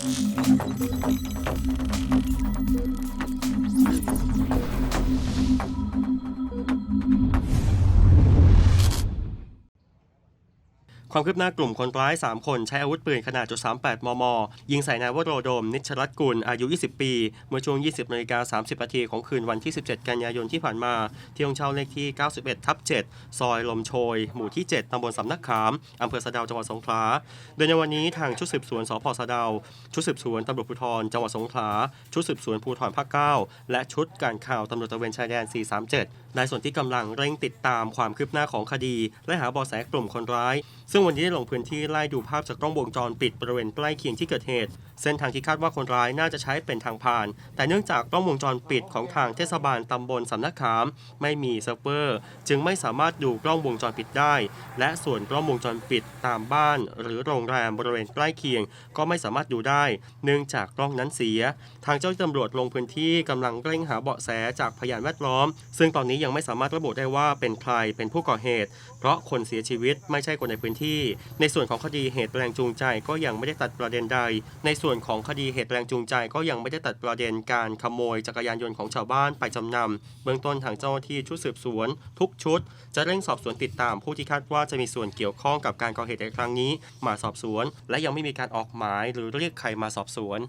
Thank you. ความคืบหน้ากลุ่มคนร้าย 3 คนใช้อาวุธปืนขนาดจุด38 มม ยิงใส่นายวโรโดม นิชรัตกุล อายุ 20 ปี เมื่อช่วง 20นาฬิกา30นาทีของคืนวันที่ 17 กันยายนที่ผ่านมา ที่ห้องเช่าเลขที่ 91 ทับ 7 ซอยลมโชย หมู่ที่ 7 ตำบลสำนักขาม อำเภอสะดาวจังหวัดสงขลา โดยในวันนี้ทางชุดสืบสวนสพสะดาว ชุดสืบสวนตำรวจภูธรจังหวัดสงขลา ชุดสืบสวนภูธรภาค 9 และชุดการข่าวตำรวจตะเวนชายแดน 437 ได้ส่วนที่กำลังเร่งติดตามความคืบหน้าของคดี และหาเบาะแสกลุ่มคนร้าย ซึ่งวันนี้ได้ลงพื้นที่ไล่ดูภาพจากกล้องวงจรปิดบริเวณใกล้เคียงที่เกิดเหตุ เส้นทางที่คาดว่าคนร้ายน่าจะใช้เป็นทางผ่าน แต่เนื่องจากกล้องวงจรปิดของทางเทศบาลตำบลสำนักขาม ไม่มีเซิร์ฟเวอร์ จึงไม่สามารถดูกล้องวงจรปิดได้ และส่วนกล้องวงจรปิดตามบ้าน หรือโรงแรมบริเวณใกล้เคียง ก็ไม่สามารถดูได้ เนื่องจากกล้องนั้นเสีย ทางเจ้าตำรวจลงพื้นที่กำลังเร่งหาเบาะแสจากพยานแวดล้อม ซึ่งตอนนี้ยังไม่สามารถระบุได้ว่าเป็นใครเป็นผู้ก่อเหตุ เพราะคนเสียชีวิตไม่ใช่คนในพื้นที่ ในส่วนของคดีเหตุแรงจูงใจก็ยังไม่ได้ตัดประเด็นใด ในส่วนของคดีเหตุแรงจูงใจก็ยังไม่ได้ตัดประเด็นการขโมยจักรยานยนต์ของชาวบ้านไปจำนำเบื้องต้นทางเจ้าหน้าที่ชุดสืบสวน ทุกชุด จะเร่งสอบสวนติดตามผู้ที่คาดว่าจะมีส่วนเกี่ยวข้องกับการก่อเหตุในครั้งนี้ มาสอบสวน และยังไม่มีการออกหมายหรือเรียกใครมาสอบสวน